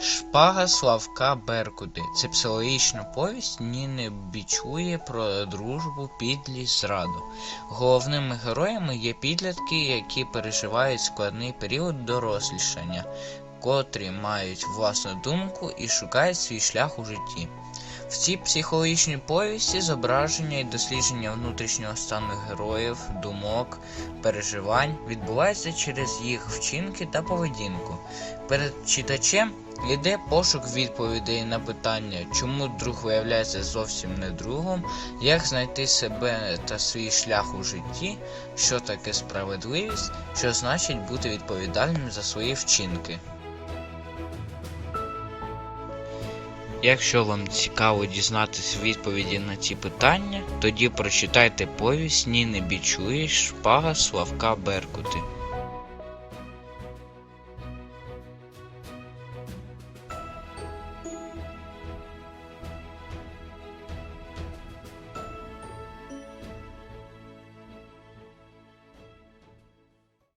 Шпага Славка Беркути. Це психологічна повість Ніни Бічує про дружбу, підлість, зраду. Головними героями є підлітки, які переживають складний період дорослішання, котрі мають власну думку і шукають свій шлях у житті. В цій психологічній повісті зображення і дослідження внутрішнього стану героїв, думок, переживань відбувається через їх вчинки та поведінку. Перед читачем йде пошук відповідей на питання, чому друг виявляється зовсім не другом, як знайти себе та свій шлях у житті, що таке справедливість, що значить бути відповідальним за свої вчинки. Якщо вам цікаво дізнатися відповіді на ці питання, тоді прочитайте повість Ніни Бічуєш Шпага Славка Беркути.